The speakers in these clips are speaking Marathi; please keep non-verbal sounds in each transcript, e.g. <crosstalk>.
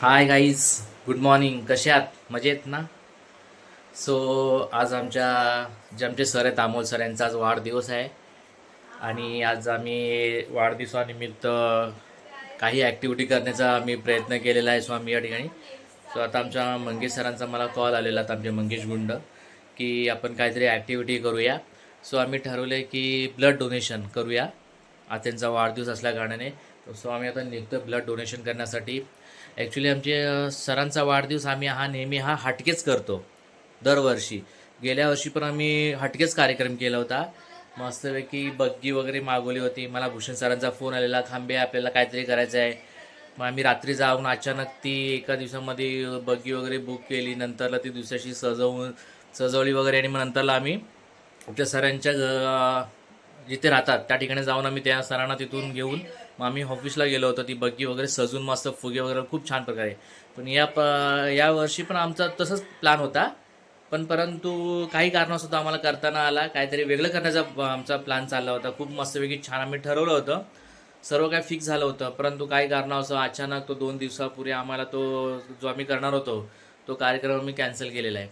हाय गाईज गुड मॉर्निंग कसे आहात? मजेत ना? सो आज आमच्या जे आमचे सर आहेत अमोल सर यांचा आज वाढदिवस आहे. आणि आज आम्ही वाढदिवसानिमित्त काही ॲक्टिव्हिटी करण्याचा आम्ही प्रयत्न केलेला आहे सो आम्ही या ठिकाणी. सो आता आमच्या मंगेश सरांचा मला कॉल आलेला होता आमचे मंगेश गुंड की आपण काहीतरी ॲक्टिव्हिटी करूया. सो आम्ही ठरवले की ब्लड डोनेशन करूया. आज त्यांचा वाढदिवस असल्या कारणाने. सो आम्ही आता निघतो ब्लड डोनेशन करण्यासाठी ॲक्च्युली आमचे सरांचा वाढदिवस आम्ही हा नेहमी हा हटकेच करतो. दरवर्षी. गेल्या वर्षी पण आम्ही हटकेच कार्यक्रम केला होता. मस्तपैकी बग्गी वगैरे मागवली होती. मला भूषण सरांचा फोन आलेला खांबे आपल्याला काहीतरी करायचं आहे. मग आम्ही रात्री जाऊन अचानक ती एका दिवसामध्ये बग्गी वगैरे बुक केली. नंतरला ती दुसऱ्याशी सजवून सजवली वगैरे आणि मग नंतरला आम्ही आपल्या सरांच्या जिथे राहतात त्या ठिकाणी जाऊन आम्ही त्या सरांना तिथून घेऊन मग आम्ही ऑफिसला गेलो होतो ती बग्गी वगैरे सजून मस्त फुगे वगैरे खूप छान प्रकारे. पण या प या वर्षी पण आमचा तसंच प्लॅन होता. पण परंतु काही कारणासुद्धा आम्हाला करताना आला. काहीतरी वेगळं करण्याचा आमचा प्लॅन चालला होता. खूप मस्तपैकी छान आम्ही ठरवलं होतं. सर्व काही फिक्स झालं होतं. परंतु काही कारणास्तव अचानक तो दोन दिवसापूर्वी आम्हाला तो जो आम्ही करणार होतो तो कार्यक्रम आम्ही कॅन्सल केलेला आहे.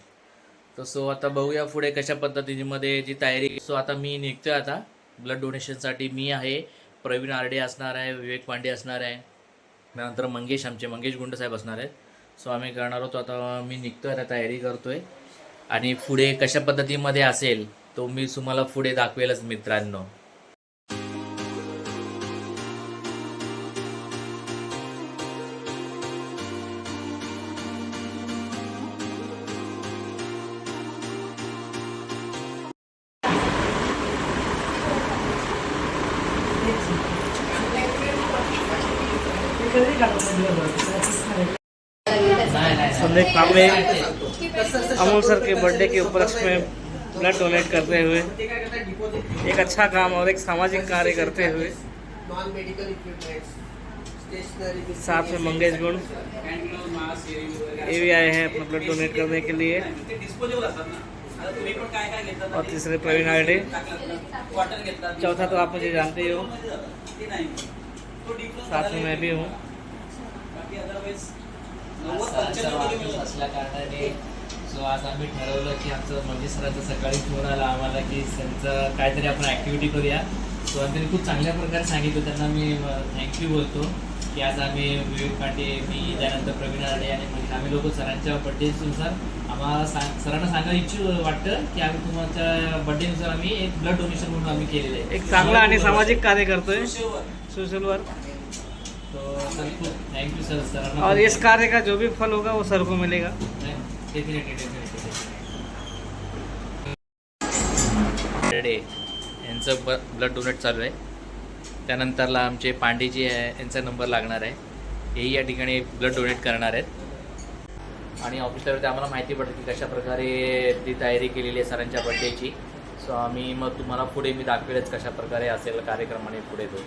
तर सो आता बघूया पुढे कशा पद्धतीमध्ये जी तयारी सो आता मी निघतोय आता. ब्लड डोनेशनसाठी मी आहे. प्रवीण आरडे असणार आहे विवेक पांडे असणार आहे. त्यानंतर मंगेश आमचे मंगेश गुंड साहेब असणार आहेत. सो आम्ही करणार होतो आता मी निघतोय आता तयारी करतो आहे आणि पुढे कशा पद्धतीमध्ये असेल तो मी तुम्हाला पुढे दाखवेलच मित्रांनो. अमोल सर के बर्थडे के उपलक्ष्य में ब्लड डोनेट करते हुए, एक अच्छा काम और एक सामाजिक कार्य करते हुए, साथ में मंगेश गुण, ये भी आए हैं अपना ब्लड डोनेट करने के लिए। और तीसरे प्रवीण आर्डे चौथा तो आप मुझे जानते ही हो। साथ में मैं भी हूँ। सरांचा वाढदिवस असल्या कारणाने सो आज आम्ही ठरवलं की आमचं मंगेश सरांचा सकाळी फोन आला आम्हाला की त्यांचं काहीतरी आपण ॲक्टिव्हिटी करूया. सो आणि त्यांनी खूप चांगल्या प्रकारे सांगितलं. त्यांना मी थँक्यू बोलतो की आज आम्ही विवेक पांडे मी त्यानंतर प्रवीण आडे आणि आम्ही लोक सरांच्या बड्डेनुसार आम्हाला सांग सरांना सांगायला इच्छुक वाटतं की आम्ही तुमच्या बड्डेनुसार आम्ही एक ब्लड डोनेशन म्हणून आम्ही केलेलं आहे. एक चांगला आणि सामाजिक कार्य करतोय. सोशल वर्क तो सर और इस कार्य का जो भी फल होगा वो सर को मिलेगा। डेफिनेटली डेफिनेटली यांचं ब ब्लड डोनेट चालू आहे. त्यानंतरला आमचे पांडेजी आहे यांचा नंबर लागणार आहे. हेही या ठिकाणी ब्लड डोनेट करणार आहेत. आणि ऑफिसरवरती आम्हाला माहिती पडते की कशा प्रकारे ती तयारी केलेली आहे सरांच्या बड्डेची सो आम्ही मग तुम्हाला पुढे मी दाखवेलच कशा प्रकारे असेल कार्यक्रम आणि पुढे तो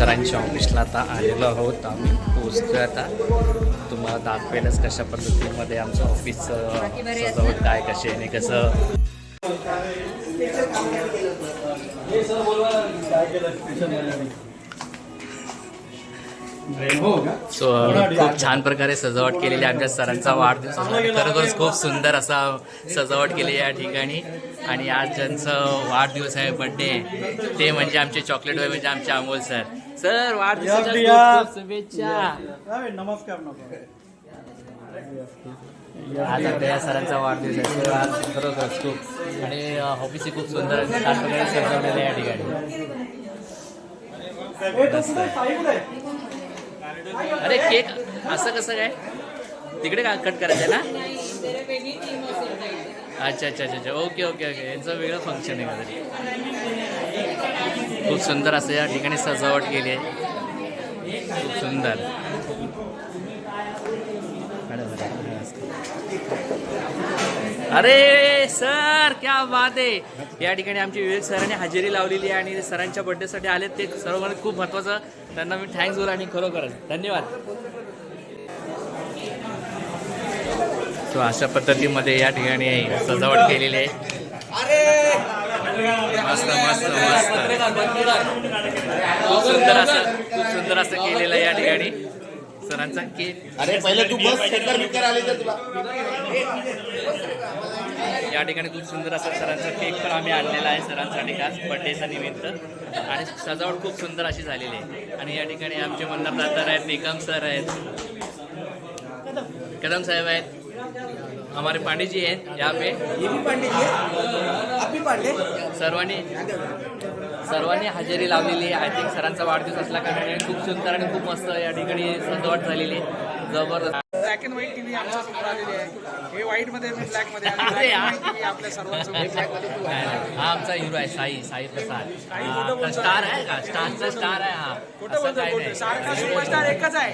सरांच्या ऑफिसला आता आलेलो आहोत आम्ही. पोचतोय आता. तुम्हाला दाखवेलच कशा पद्धतीमध्ये आमचं ऑफिस सजावट काय कसे आणि कसं. सो खूप छान प्रकारे सजावट केलेली आहे आमच्या सरांचा वाढदिवस. खरोखरच खूप सुंदर असा सजावट केली या ठिकाणी. आणि आज ज्यांचं वाढदिवस आहे बर्थडे ते म्हणजे आमचे चॉकलेट बॉय म्हणजे आमचे अमोल सर. सर वाढदिवसाच्या खूप शुभेच्छा. नमस्कार आज आपल्या या सरांचा वाढदिवस आहे. तर आज खरोखरच खूप आणि ऑफिसही खूप सुंदर छान प्रकारे सजवलेलं आहे या ठिकाणी. अरे केक असं कसं काय? तिकडे का कट करायचं आहे ना? अच्छा अच्छा अच्छा अच्छा. Okay okay okay. यांचं वेगळं फंक्शन आहे काहीतरी. खूप सुंदर असं या ठिकाणी सजावट केली आहे. खूप सुंदर. अरे सर क्या बात आहे. या ठिकाणी आमचे विवेक सरांनी हजेरी लावलेली आहे आणि सरांच्या बर्थडेसाठी आलेत. ते सर्वांना खूप महत्त्वाचं त्यांना मी थँक्स बोला आणि खरोखरच धन्यवाद. सो अशा पद्धतीमध्ये या ठिकाणी सजावट केलेली आहे. मस्त मस्त मस्त. खूप सुंदर असं खूप सुंदर असं केलेलं या ठिकाणी. सरांचा केक अरे पहिले तू बस चक्कर बिक्कर आले तर तुला. या ठिकाणी खूप सुंदर असा सरांचा केक पण आम्ही आणलेला आहे सरांसाठी खास बर्थडेचा निमित्त. आणि सजावट खूप सुंदर अशी झालेली आहे. आणि या ठिकाणी आमचे मंदार दातार आहेत निकम सर आहेत. कदम साहेब आहेत. हमारे पांडे जी आहेत यहाँ पे। ये भी पांडे जी है? आप भी पांडे? सर्वांनी सर्वांनी हजेरी लावलेली आहे. आय थिंक सरांचा वाढदिवस असला कारण खूप सुंदर आणि खूप मस्त या ठिकाणी सजावट झालेली आहे. जबरदस्त. ब्लॅक अँड व्हाईट टीव्ही आमच्यासमोर आलेली आहे. हे व्हाईटमध्ये मी ब्लॅकमध्ये <laughs> अरे आपल्या. हा आमचा हिरो आहे साई साई प्रसाद. हा, स्टार आहे का? स्टारचा स्टार आहे हा. खोटं असं बोलतो काही खोटं नाही. सारखा सुपरस्टार एकच आहे.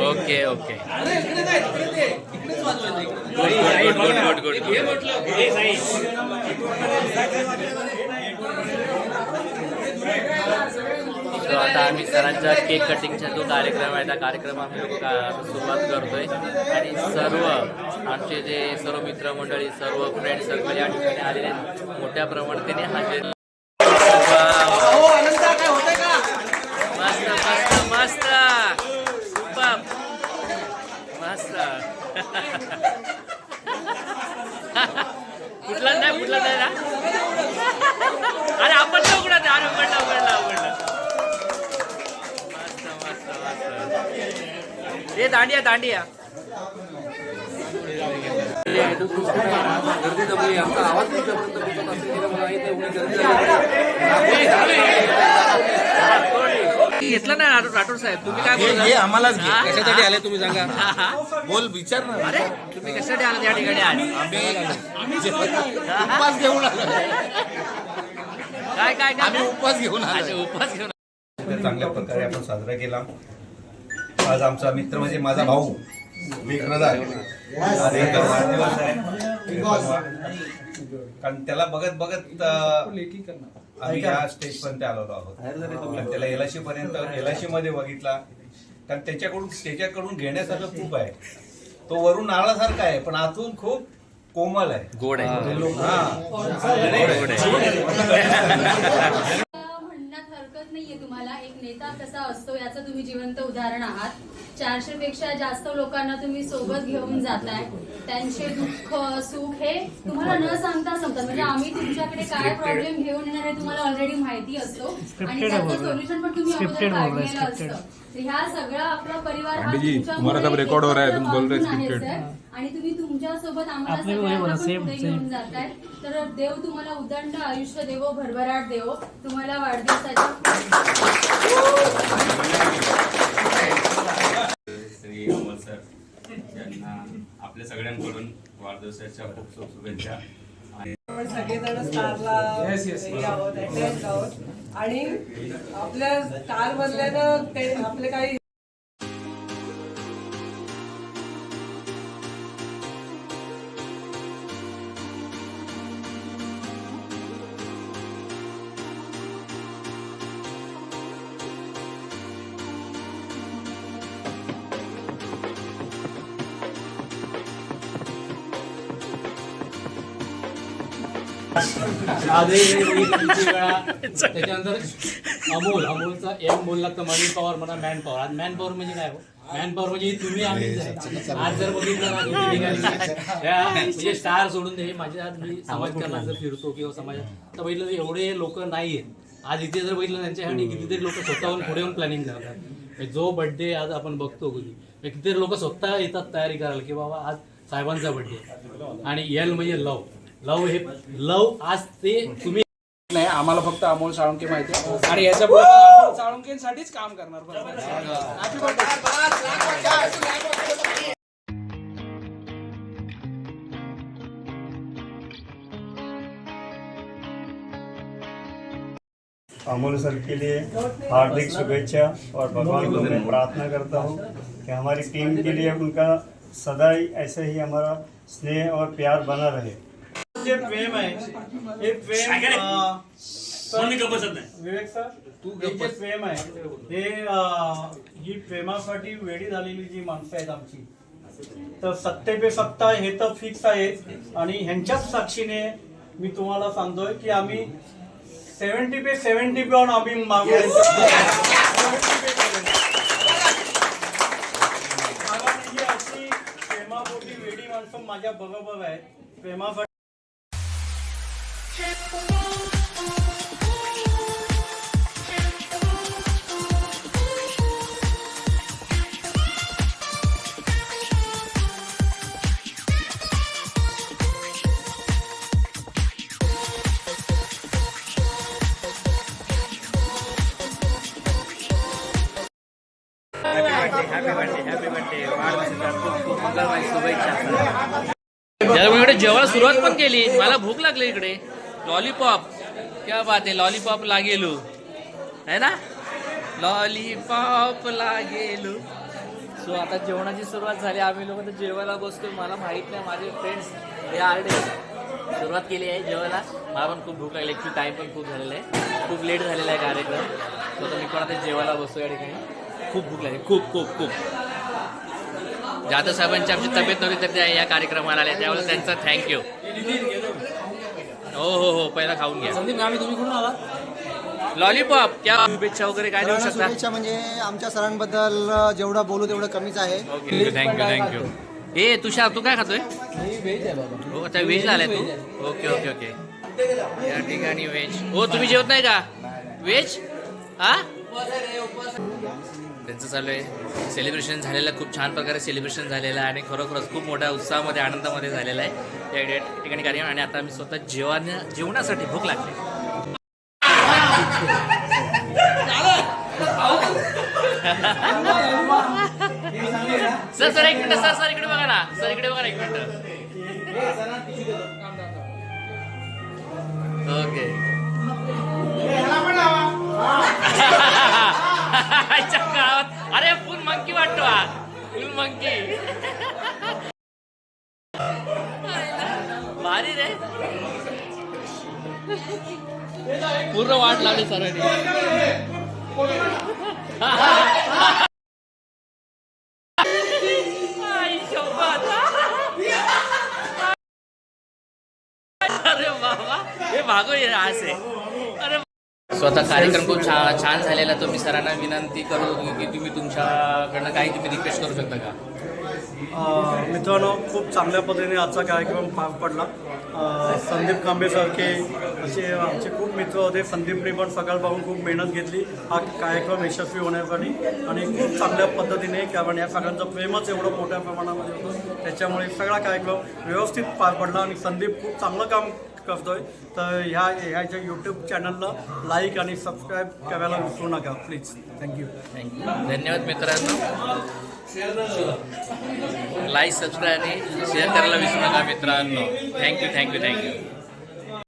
Okay okay. Good good good आता आम्ही सरांच्या केक कटिंगचा जो कार्यक्रम आहे त्या कार्यक्रम आम्ही लोक का- सुरुवात करतोय. आणि सर्व आमचे जे सर्व मित्रमंडळी सर्व फ्रेंड सर्कल या ठिकाणी आलेले आहेत. मोठ्या प्रमाणात हजेरी हो अनंत काय होतंय का मस्त मस्त मस्त सुपर मस्त कुठला नाही कुठला नाही ना? अरे आपण तर उघडा अरे उघडला उघडला उघडला. मस्त मस्त मस्त. हे दांडिया दांडिया. घेतला नाही राठोड राठोड साहेब. तुम्ही काय हे- बोलता? हे आम्हालाच घे. कशासाठी आले तुम्ही सांगा? हा, हा. बोल विचार ना. अरे तुम्ही कशासाठी आलात या ठिकाणी आज? आम्ही उपवास घेऊन आलो. काय काय आम्ही काय उपवास घेऊन अच्छा आलो उपास घेऊन त्या चांगल्या प्रकारे आपण साजरा केला. आज आमचा मित्र म्हणजे माझा भाऊ विक्रदार आज याचा वाढदिवस आहे. बनवा. कारण त्याला बघत बघत अं, आम्ही या स्टेज पर्यंत आलेलो आहोत. त्याला एलआयसी पर्यंत एलआयसी मध्ये बघितला. कारण त्याच्याकडून त्याच्याकडून घेण्यासारखं खूप आहे. तो वरून नारळासारखा आहे पण आतून खूप कोमल आहे. हा. गोड आहे. म्हणण्यात हरकत नाहीये तुम्हाला. एक नेता कसा असतो याचं तुम्ही जिवंत उदाहरण आहात. चारशे पेक्षा जास्त लोकांना तुम्ही सोबत घेऊन जाताय. त्यांचे दुःख सुख हे तुम्हाला न सांगता सांगतात म्हणजे आम्ही तुमच्याकडे काय प्रॉब्लेम घेऊन येणार हे तुम्हाला ऑलरेडी माहिती असतो. आणि त्याचं सोल्युशन पण तुम्ही अगोदर काढलेलं असतं. ह्या सगळा आपला परिवार हा आहे, सर. आणि तुम्ही तुमच्यासोबत आम्हाला सगळ्यांना पण पुढे घेऊन जाताय. तर देव तुम्हाला उदंड आयुष्य देवो भरभराट देवो. तुम्हाला वाढदिवसाच्या आपल्या सगळ्यांकडून वाढदिवसाच्या खूप खूप शुभेच्छा. सगळेजण स्टारला आणि आपल्या स्टार मधल्यानं ते आपले काही त्याच्यानंतर अमोल अमोलचा एम बोलला तर मनी पॉवर म्हणा मॅन पॉवर आज मॅन पॉवर म्हणजे काय मॅन पॉवर म्हणजे तुम्ही आज जर बघितलं ना तुम्ही म्हणजे स्टार सोडून दे माझ्या आज मी समाजकारणात जर फिरतो किंवा समाजात. तर बघितलं एवढे लोक नाही आहेत आज इथे जर बघितलं त्यांच्यासाठी कितीतरी लोक स्वतःहून पुढे येऊन प्लॅनिंग करतात. म्हणजे जो बर्थडे आज आपण बघतो कधी म्हणजे कितीतरी लोक स्वतः येतात तयारी करायला की बाबा आज साहेबांचा बर्थडे आणि एल म्हणजे लव लव हे लव आज ते तुम्ही नाही आम्हाला फक्त अमोल साळुंके माहिती आहे. आणि याच्या साळुंकेसाठीच काम करणार. बरोबर अमोल सर के लिए हार्दिक शुभेच्छा और भगवान को मैं प्रार्थना करता हूँ कि हमारी टीम के लिए उनका सदा ही ऐसे ही हमारा स्नेह और प्यार बना रहे। जे प्रेम आहे हे प्रेम अं, सर- विवेक सर हे जे प्रेम आहे हे अं, ही प्रेमासाठी वेडी झालेली जी माणसं आहेत आमची तर सत्ते पे सत्ता हे तर फिक्स आहे. आणि ह्यांच्याच साक्षीने मी तुम्हाला सांगतोय की आम्ही सेव्हन्टी पे सेव्हन्टी पण आम्ही मागू कारण ही अशी प्रेमापोटी वेडी माणसं माझ्या बरोबर आहेत. प्रेमासाठी त्यामुळे इकडे जेवायला सुरुवात पण केली. मला भूक लागली इकडे. लॉलीपॉप क्या बात आहे लॉलीपॉप लागेलू. है ना? लॉलीपॉप लागेलू. सो आता जेवणाची सुरुवात झाली. आम्ही लोक तर जेवायला बसतो मला माहीत नाही माझे फ्रेंड्स हे आर्डे सुरुवात केली आहे जेवायला. मला पण खूप भूक लागली. ॲक्च्युली टाईम पण खूप झालेला आहे. खूप लेट झालेला आहे कार्यक्रम. सो आता मी पण आता जेवायला बसतो या ठिकाणी. खूप भूक लागली. खूप खूप खूप. जाधव साहेबांची आमची तब्येत नव्हती तर त्या या कार्यक्रमाला आल्या. त्यावेळेस त्यांचा थँक्यू हो हो हो पहिला खाऊन घ्या. संदीप आम्ही तुम्ही कुठून आला लॉलीपॉप क्या शुभेच्छा वगैरे काय देऊ शकता? शुभेच्छा म्हणजे आमच्या सरांबद्दल जेवढं बोलू तेवढं कमीच आहे. Okay thank you thank you ए तुषार तू काय खातोय? हो आता व्हेज आलाय तू? Okay okay okay. या ठिकाणी व्हेज हो तुम्ही जेवत नाही का? व्हेज हा त्यांचं चालू आहे. सेलिब्रेशन झालेलं खूप छान प्रकारे सेलिब्रेशन झालेलं आहे आणि खरोखरच खूप मोठ्या उत्साहामध्ये आनंदामध्ये झालेलं आहे. या ठिकाणी कार्यक्रम आणि आता मी स्वतः जेवण जेवणासाठी भूक लागली. सर सर एक मिनिट सर सर इकडे बघा ना. सर इकडे बघा ना एक मिनिट. ओके आजच्या गावात अरे फुल मंकी वाटतो हा फुल मंकी. भारी रे. पूर्ण वाट लावली सरांनी. अरे बाबा हे भागो ये असे स्वतः कार्यक्रम खूप छान छान झालेला तो मी सरांना विनंती करू की तुम्ही तुमच्याकडनं काही तुम्ही रिक्वेस्ट करू शकता का? मित्रांनो खूप चांगल्या पद्धतीने आजचा कार्यक्रम पार पडला. संदीप कांबेसारखे असे आमचे खूप मित्र होते. संदीपने पण सकाळपासून खूप मेहनत घेतली. हा कार्यक्रम यशस्वी होण्यासाठी आणि खूप चांगल्या पद्धतीने कारण या सगळ्यांचं प्रेमच एवढं मोठ्या प्रमाणामध्ये होतं. त्याच्यामुळे सगळा कार्यक्रम व्यवस्थित पार पडला आणि संदीप खूप चांगलं काम करतोय. तर ह्या ह्याच्या यूट्यूब चॅनलला लाईक आणि सबस्क्राईब करायला विसरू नका प्लीज थँक्यू थँक्यू धन्यवाद मित्रांनो. लाईक सबस्क्राईब आणि शेअर करायला विसरू नका मित्रांनो. Thank you thank you thank you